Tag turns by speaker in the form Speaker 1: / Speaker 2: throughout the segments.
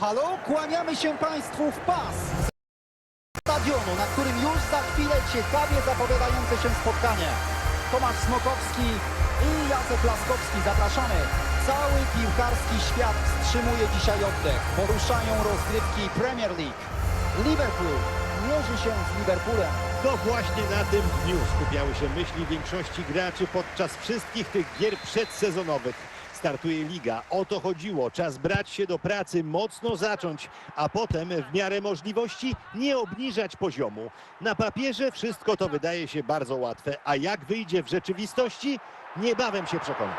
Speaker 1: Halo, kłaniamy się Państwu w pas stadionu, na którym już za chwilę ciekawie zapowiadające się spotkanie. Tomasz Smokowski i Jacek Laskowski zapraszamy. Cały piłkarski świat wstrzymuje dzisiaj oddech. Poruszają rozgrywki Premier League. Liverpool mierzy się z Liverpoolem.
Speaker 2: To właśnie na tym dniu skupiały się myśli większości graczy podczas wszystkich tych gier przedsezonowych. Startuje liga, o to chodziło. Czas brać się do pracy, mocno zacząć, a potem w miarę możliwości nie obniżać poziomu. Na papierze wszystko to wydaje się bardzo łatwe, a jak wyjdzie w rzeczywistości, niebawem się przekonam.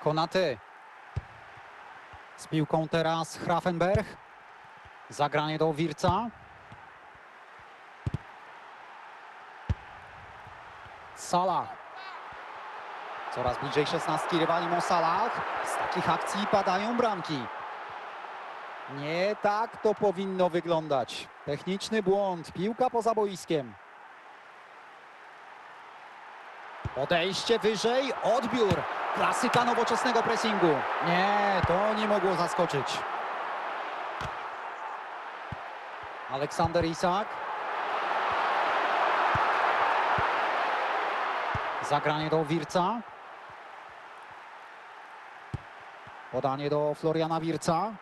Speaker 1: Konaty. Z piłką teraz Grafenberg. Zagranie do Wirca. Salah. Coraz bliżej szesnastki rywali Mo Salah. Z takich akcji padają bramki. Nie tak to powinno wyglądać. Techniczny błąd. Piłka poza boiskiem. Podejście wyżej, odbiór. Klasyka nowoczesnego pressingu. Nie, to nie mogło zaskoczyć. Aleksander Isak. Zagranie do Wirca. Podanie do Floriana Wirca.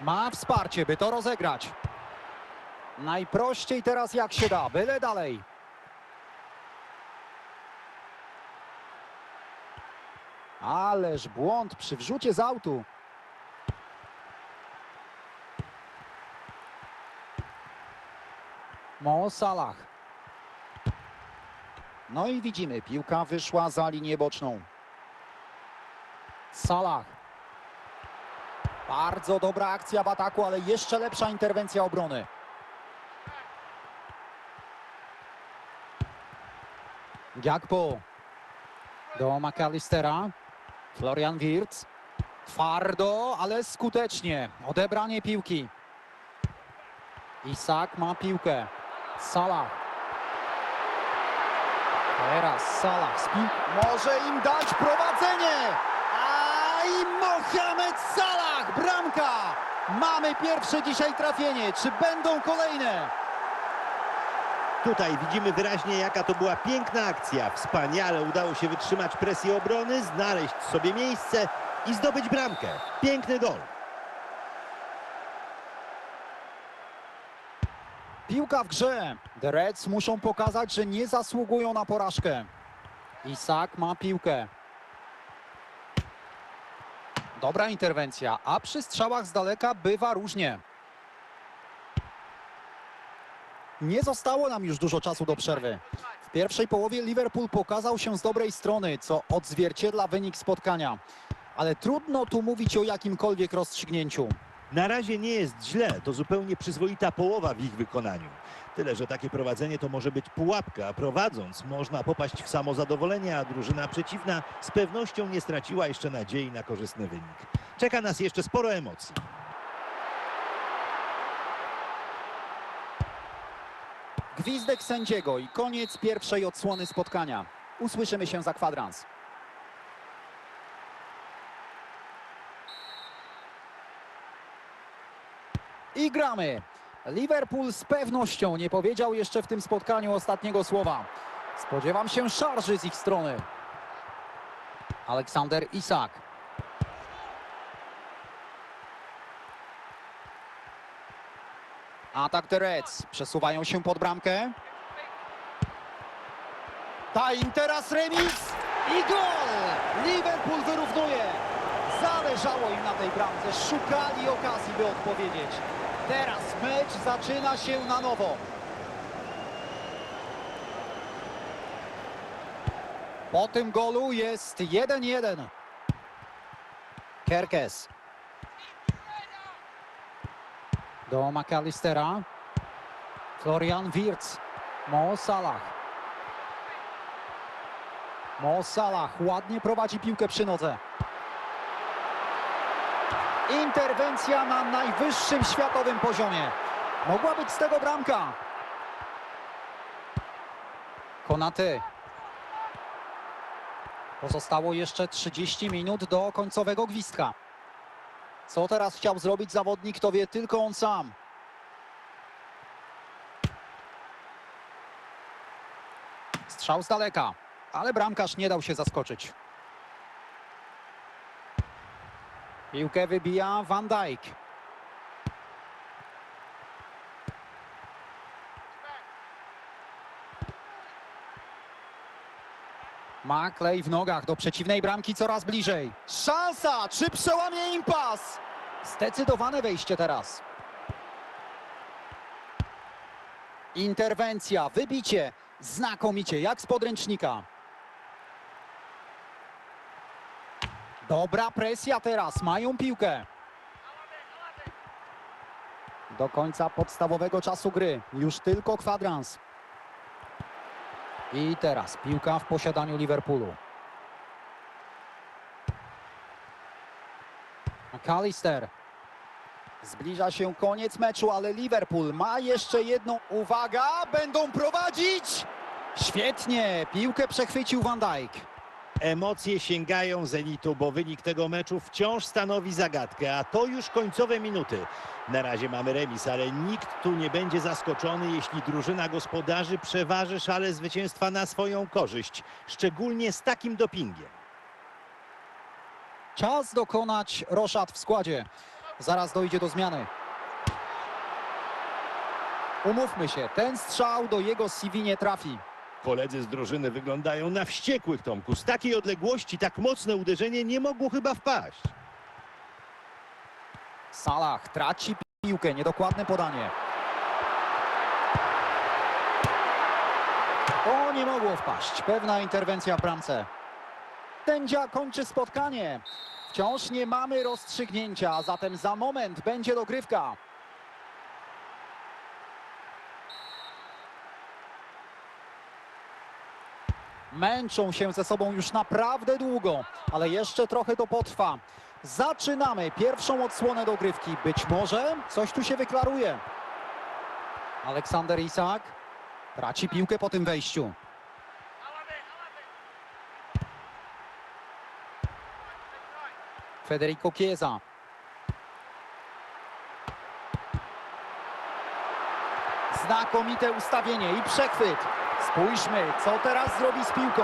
Speaker 1: Ma wsparcie, by to rozegrać. Najprościej teraz jak się da, byle dalej. Ależ błąd przy wrzucie z autu. Mo Salah. No i widzimy, piłka wyszła za linię boczną. Salah. Bardzo dobra akcja w ataku, ale jeszcze lepsza interwencja obrony. Gakpo. Do McAllistera. Florian Wirtz. Twardo, ale skutecznie. Odebranie piłki. Isak ma piłkę. Salah. Teraz Salah z Może im dać prowadzenie. A i Mohamed Salah, bramka. Mamy pierwsze dzisiaj trafienie. Czy będą kolejne?
Speaker 2: Tutaj widzimy wyraźnie, jaka to była piękna akcja. Wspaniale udało się wytrzymać presję obrony, znaleźć sobie miejsce i zdobyć bramkę. Piękny gol.
Speaker 1: Piłka w grze. The Reds muszą pokazać, że nie zasługują na porażkę. Isak ma piłkę. Dobra interwencja, a przy strzałach z daleka bywa różnie. Nie zostało nam już dużo czasu do przerwy. W pierwszej połowie Liverpool pokazał się z dobrej strony, co odzwierciedla wynik spotkania. Ale trudno tu mówić o jakimkolwiek rozstrzygnięciu.
Speaker 2: Na razie nie jest źle, to zupełnie przyzwoita połowa w ich wykonaniu. Tyle, że takie prowadzenie to może być pułapka. Prowadząc można popaść w samozadowolenie, a drużyna przeciwna z pewnością nie straciła jeszcze nadziei na korzystny wynik. Czeka nas jeszcze sporo emocji.
Speaker 1: Gwizdek sędziego i koniec pierwszej odsłony spotkania. Usłyszymy się za kwadrans. Gramy. Liverpool z pewnością nie powiedział jeszcze w tym spotkaniu ostatniego słowa. Spodziewam się szarży z ich strony. Aleksander Isak. Atak The Reds. Przesuwają się pod bramkę. Taim teraz remis i gol! Liverpool wyrównuje. Zależało im na tej bramce. Szukali okazji, by odpowiedzieć. Teraz mecz zaczyna się na nowo. Po tym golu jest 1-1. Kerkes. Do McAllistera. Florian Wirtz. Mo Salah. Mo Salah ładnie prowadzi piłkę przy nodze. Interwencja na najwyższym światowym poziomie. Mogła być z tego bramka. Konaty. Pozostało jeszcze 30 minut do końcowego gwizdka. Co teraz chciał zrobić zawodnik, to wie tylko on sam. Strzał z daleka, ale bramkarz nie dał się zaskoczyć. Piłkę wybija Van Dijk. Ma klej w nogach do przeciwnej bramki coraz bliżej. Szansa! Czy przełamie impas? Zdecydowane wejście teraz. Interwencja, wybicie. Znakomicie, jak z podręcznika. Dobra presja teraz, mają piłkę. Do końca podstawowego czasu gry. Już tylko kwadrans. I teraz piłka w posiadaniu Liverpoolu. McAllister. Zbliża się koniec meczu, ale Liverpool ma jeszcze jedną. Uwaga, będą prowadzić! Świetnie, piłkę przechwycił Van Dijk.
Speaker 2: Emocje sięgają zenitu, bo wynik tego meczu wciąż stanowi zagadkę, a to już końcowe minuty. Na razie mamy remis, ale nikt tu nie będzie zaskoczony, jeśli drużyna gospodarzy przeważy szale zwycięstwa na swoją korzyść, szczególnie z takim dopingiem.
Speaker 1: Czas dokonać roszad w składzie. Zaraz dojdzie do zmiany. Umówmy się, ten strzał do jego CV nie trafi.
Speaker 2: Koledzy z drużyny wyglądają na wściekłych, Tomku. Z takiej odległości tak mocne uderzenie nie mogło chyba wpaść.
Speaker 1: Salah traci piłkę, niedokładne podanie. To nie mogło wpaść. Pewna interwencja w bramce. Sędzia kończy spotkanie. Wciąż nie mamy rozstrzygnięcia, zatem za moment będzie dogrywka. Męczą się ze sobą już naprawdę długo, ale jeszcze trochę to potrwa. Zaczynamy pierwszą odsłonę dogrywki. Być może coś tu się wyklaruje. Aleksander Isak traci piłkę po tym wejściu. Federico Chiesa. Znakomite ustawienie i przechwyt. Spójrzmy, co teraz zrobi z piłką.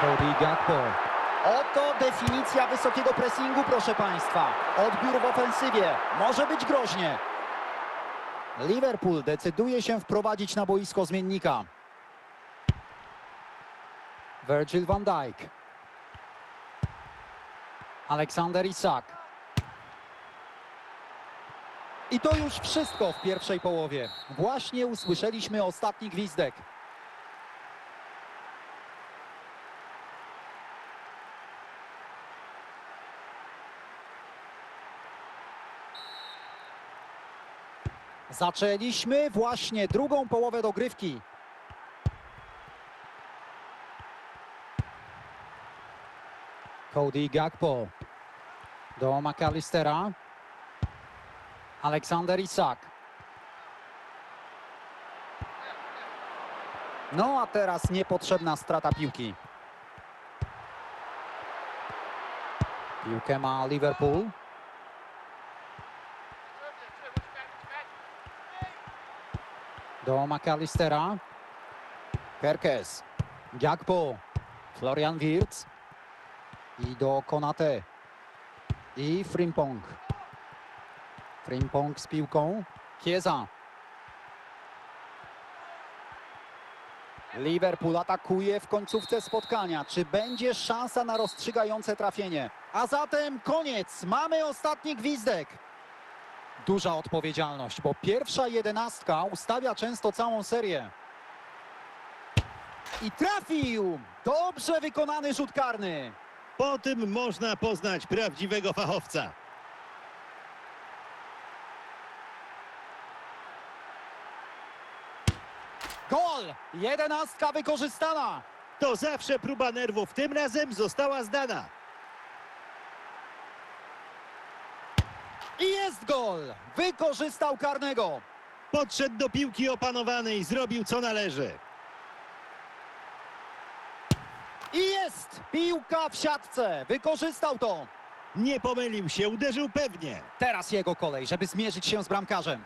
Speaker 1: Cody. Oto definicja wysokiego pressingu, proszę Państwa. Odbiór w ofensywie. Może być groźnie. Liverpool decyduje się wprowadzić na boisko zmiennika. Virgil van Dijk. Aleksander Isak. I to już wszystko w pierwszej połowie. Właśnie usłyszeliśmy ostatni gwizdek. Zaczęliśmy właśnie drugą połowę dogrywki. Cody Gakpo do McAllistera. Aleksander Isak. No a teraz niepotrzebna strata piłki. Piłkę ma Liverpool. do McAllistera. Kerkes. Gakpo. Florian Wirtz. I do Konate. I Frimpong. Frimpong z piłką. Chiesa. Liverpool atakuje w końcówce spotkania. Czy będzie szansa na rozstrzygające trafienie? A zatem koniec. Mamy ostatni gwizdek. Duża odpowiedzialność, bo pierwsza jedenastka ustawia często całą serię. I trafił! Dobrze wykonany rzut karny.
Speaker 2: Po tym można poznać prawdziwego fachowca.
Speaker 1: Gol! Jedenastka wykorzystana.
Speaker 2: To zawsze próba nerwów, tym razem została zdana.
Speaker 1: I jest gol! Wykorzystał karnego.
Speaker 2: Podszedł do piłki opanowanej, zrobił co należy.
Speaker 1: I jest! Piłka w siatce. Wykorzystał to.
Speaker 2: Nie pomylił się, uderzył pewnie.
Speaker 1: Teraz jego kolej, żeby zmierzyć się z bramkarzem.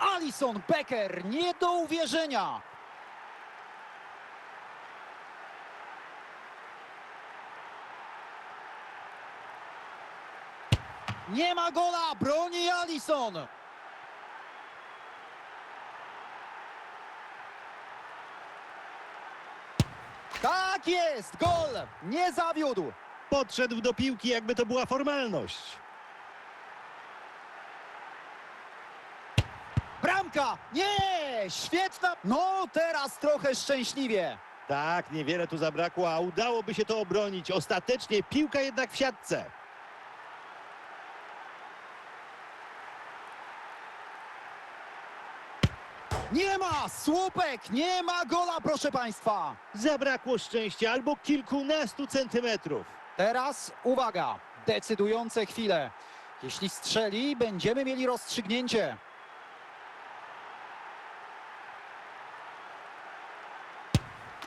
Speaker 1: Alison Becker, nie do uwierzenia. Nie ma gola, broni Alison. Tak jest, gol, nie zawiódł.
Speaker 2: Podszedł do piłki, jakby to była formalność.
Speaker 1: Bramka! Nie! Świetna! No, teraz trochę szczęśliwie.
Speaker 2: Tak, niewiele tu zabrakło, a udałoby się to obronić. Ostatecznie piłka jednak w siatce.
Speaker 1: Nie ma! Słupek! Nie ma gola, proszę Państwa!
Speaker 2: Zabrakło szczęścia albo kilkunastu centymetrów.
Speaker 1: Teraz uwaga! Decydujące chwile. Jeśli strzeli, będziemy mieli rozstrzygnięcie.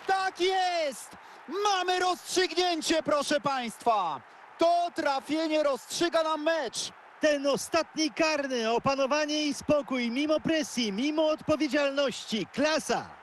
Speaker 1: Tak jest! Mamy rozstrzygnięcie, proszę Państwa! To trafienie rozstrzyga nam mecz.
Speaker 2: Ten ostatni karny, opanowanie i spokój, mimo presji, mimo odpowiedzialności. Klasa!